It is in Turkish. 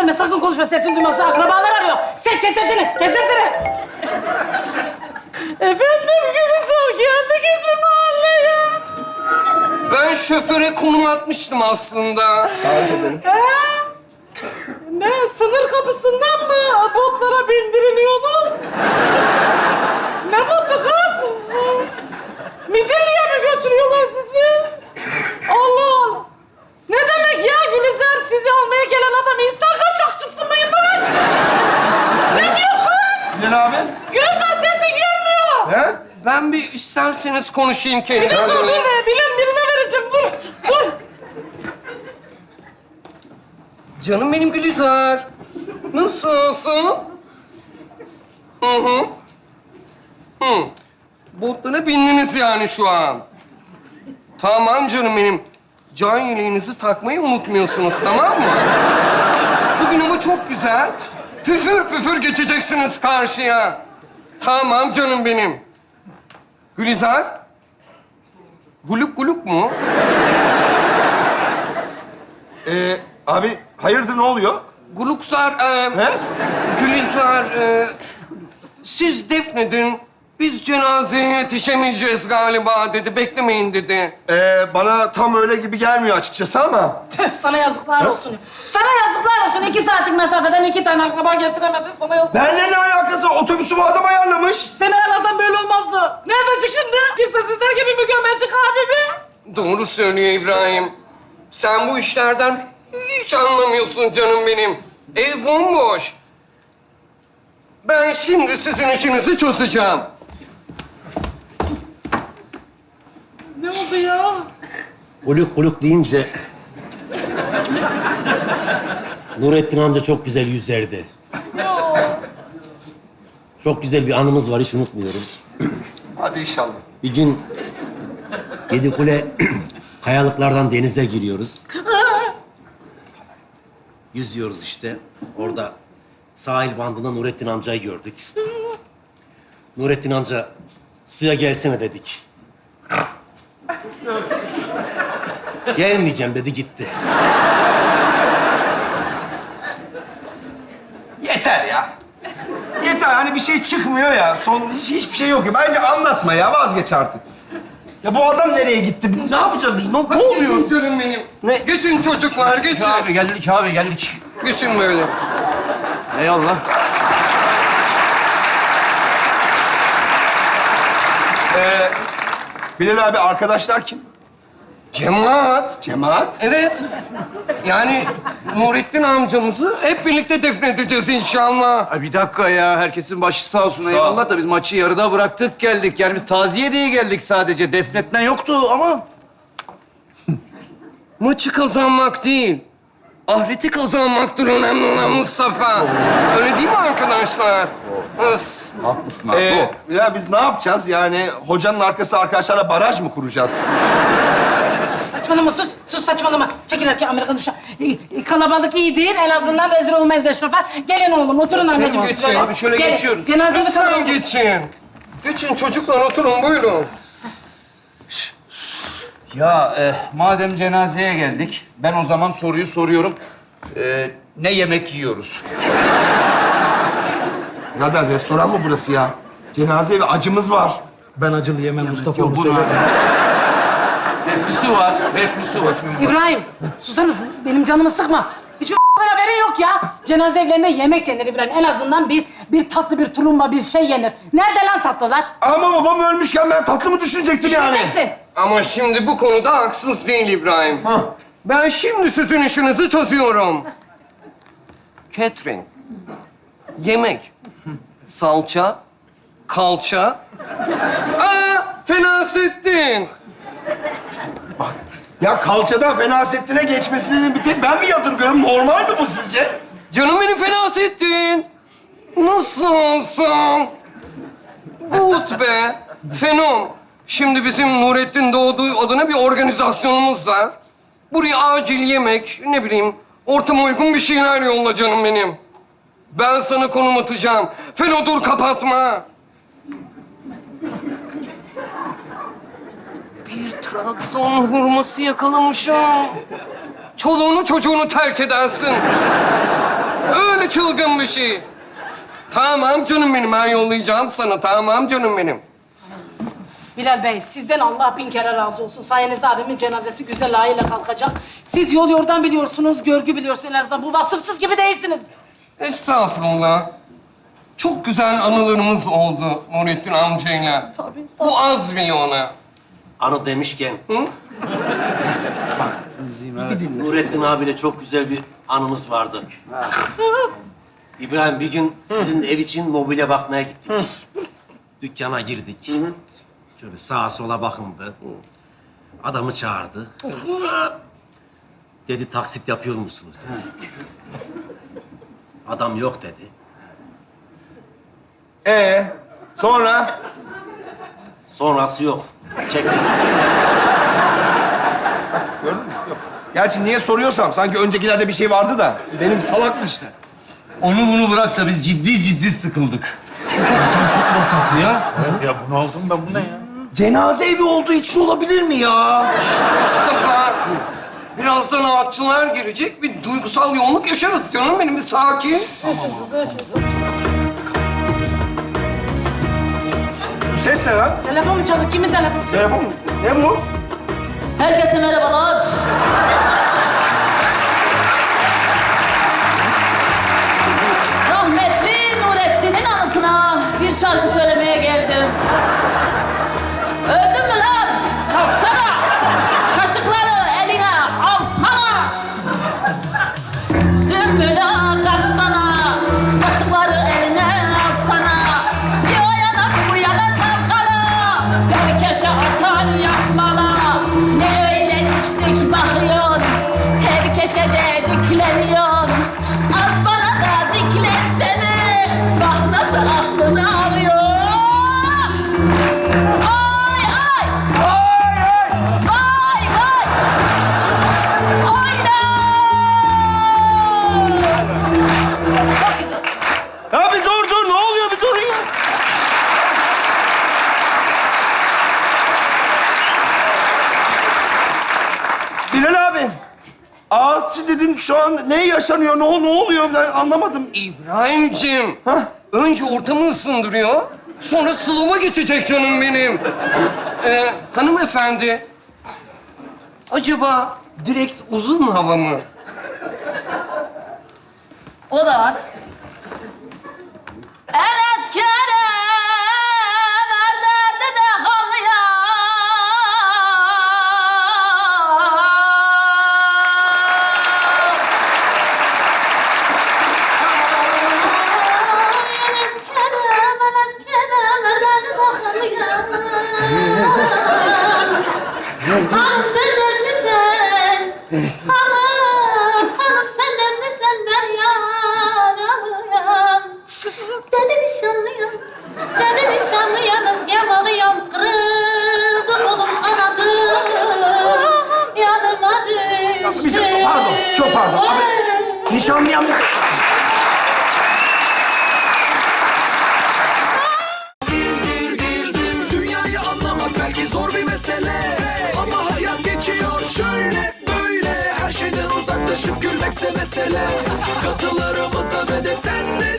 verme. Sakın konuşma. Sesin duymasın. Akrabalar arıyor. Sen kes sesini. Kes sesini. Efendim Gülizar geldiniz mi mahalleye? Ben şoföre konum atmıştım aslında. He? Ne? Sınır kapısından mı botlara bindiriliyorsunuz? ne botu kız? Midilli'ye mi götürüyorlar sizi? Allah Allah. Ne demek ya Gülizar? Sizi almaya gelen adam insan kaçakçısı mıymış? ne diyor kız? Bilal abi. Gülizar sesi gelmiyor. He? Ben bir üstlenseniz konuşayım kendimle. Bir dur dur be. Bilen birine vereceğim. Dur. Dur. Canım benim Gülizar. Nasılsın? Hı hı. Hı. Botlara bindiniz yani şu an. Tamam canım benim. Can yeleğinizi takmayı unutmuyorsunuz tamam mı? Bugün ama çok güzel. Püfür püfür geçeceksiniz karşıya. Tamam canım benim. Gülizar. Guluk guluk mu? Ee, abi hayırdır ne oluyor? Guluksar, e, He? Gülizar, e, siz defnedin. Biz cenazeye yetişemeyeceğiz galiba dedi. Beklemeyin dedi. Ee, bana tam öyle gibi gelmiyor açıkçası ama. Tüh, sana yazıklar olsun. Sana yazıklar olsun. İki saatlik mesafeden iki tane akraba getiremedin. Sana yazıklar. Benimle ne alakası? Otobüsü bu adam ayarlamış. Seni ayarlasam böyle olmazdı. Nereden çık şimdi? Kimsesizler gibi mükemmel çık abimi. Doğru söylüyor İbrahim. Sen bu işlerden hiç anlamıyorsun canım benim. Ev bomboş. Ben şimdi sizin işinizi çözeceğim. Ne oldu ya? Buluk buluk deyince... Nurettin amca çok güzel yüzerdi. Çok güzel bir anımız var, hiç unutmuyorum. Hadi inşallah. Bir gün Yedikule kayalıklardan denize giriyoruz. Yüzüyoruz işte. Orada sahil bandında Nurettin amcayı gördük. Nurettin amca suya gelsene dedik. Gelmeyeceğim dedi gitti. Yeter ya. Yeter hani bir şey çıkmıyor ya. Son hiç, hiçbir şey yok ya. Bence anlatma ya vazgeç artık. Ya bu adam nereye gitti? Ne yapacağız biz? Ne, ne oluyor? Geçin canım benim. Ne? Geçin çocuklar, geçin. Abi geldik abi geldik. Geçin böyle. Eyvallah. Bilal abi arkadaşlar kim? Cemaat. Cemaat. Evet. Yani Nurettin amcamızı hep birlikte defnedeceğiz inşallah. Ay bir dakika ya. Herkesin başı sağ olsun eyvallah da biz maçı yarıda bıraktık geldik. Yani biz taziye diye geldik sadece. Defnetmen yoktu ama. Maçı kazanmak değil, ahireti kazanmaktır önemli olan Mustafa. Öyle değil mi arkadaşlar? Ös. Haklısın Ee, ya biz ne yapacağız? Yani hocanın arkasında arkadaşlarla baraj mı kuracağız? Saçmalama sus. Sus saçmalama. Çekil erkeği Amerikan uşağı. Ee, Kalabalık iyi değil. En azından rezil olmayız eşrafa. Gelin oğlum oturun anneciğim. geçin. Şöyle. Abi şöyle Gelin. geçiyoruz. Cenazemi Lütfen sana... geçin. Geçin çocuklar oturun buyurun. Ya e, madem cenazeye geldik, ben o zaman soruyu soruyorum. E, ne yemek yiyoruz? Birader restoran mı burası ya? Cenaze evi acımız var. Ben acılı yemem Mustafa Yok onu söyle. Reflüsü var, reflüsü var. İbrahim susar mısın? Benim canımı sıkma. Hiçbir haberin yok ya. Cenaze evlerinde yemek yenir İbrahim. En azından bir bir tatlı bir tulumba bir şey yenir. Nerede lan tatlılar? Ama babam ölmüşken ben tatlı mı düşünecektim yani? Düşüneceksin. Ama şimdi bu konuda haksız değil İbrahim. Hah. Ben şimdi sizin işinizi çözüyorum. Catering, yemek, salça, kalça. Aa, Fenasettin. Ya kalçadan Fenasettin'e geçmesini bir tek ben mi yadırgıyorum? Normal mi bu sizce? Canım benim Fenasettin. Nasılsın? Good be. Fenom. Şimdi bizim Nurettin doğduğu adına bir organizasyonumuz var. Buraya acil yemek, ne bileyim, ortama uygun bir şeyler yolla canım benim. Ben sana konum atacağım. Feno dur kapatma. Bir Trabzon hurması yakalamışım. Çoluğunu çocuğunu terk edersin. Öyle çılgın bir şey. Tamam canım benim, ben yollayacağım sana. Tamam canım benim. Bilal Bey, sizden Allah bin kere razı olsun. Sayenizde abimin cenazesi güzel layığıyla kalkacak. Siz yol yordan biliyorsunuz, görgü biliyorsunuz. En azından bu vasıfsız gibi değilsiniz. Estağfurullah. Çok güzel anılarımız oldu Nurettin amcayla. Tabii, Bu az bile ona. Anı demişken... Bak, Nurettin abiyle çok güzel bir anımız vardı. İbrahim bir gün sizin ev için mobilya bakmaya gittik. Dükkana girdik. Şöyle sağa sola bakındı. Adamı çağırdı. Dedi taksit yapıyor musunuz dedi. Adam yok dedi. Ee, sonra? Sonrası yok. Çektik. Gördün mü? Yok. Gerçi niye soruyorsam sanki öncekilerde bir şey vardı da benim salaklık işte. Onu bunu bırak da biz ciddi ciddi sıkıldık. Ortam çok vasat ya. Evet ya bunu aldım ben bu ne ya? Cenaze evi olduğu için olabilir mi ya? Mustafa, birazdan ağaççılar girecek. Bir duygusal yoğunluk yaşarız canım benim. Bir sakin. Bu ses ne lan? Telefon mu çalıyor? Kimin telefonu? Telefon mu? Ne bu? Herkese merhabalar. Herkese de dikleniyorsun. Az bana da diklensene. Bak nasıl aklını alıyor. Ay ay. Ay ay! Vay vay! Oyna! Çok güzel. Ya bir dur dur ne oluyor bir durun ya. Bilal abi. Dedin şu an ne yaşanıyor, ne, ne oluyor ben anlamadım. İbrahim'cim. Hah. Önce ortamı ısındırıyor. Sonra slow'a geçecek canım benim. Ee, hanımefendi. Acaba direkt uzun hava mı? O da var. Düştü. Bir dakika, pardon, çok pardon. Abi, nişanlı yanlış... Dünyayı gülmekse mesele Katılarımıza ve de sen de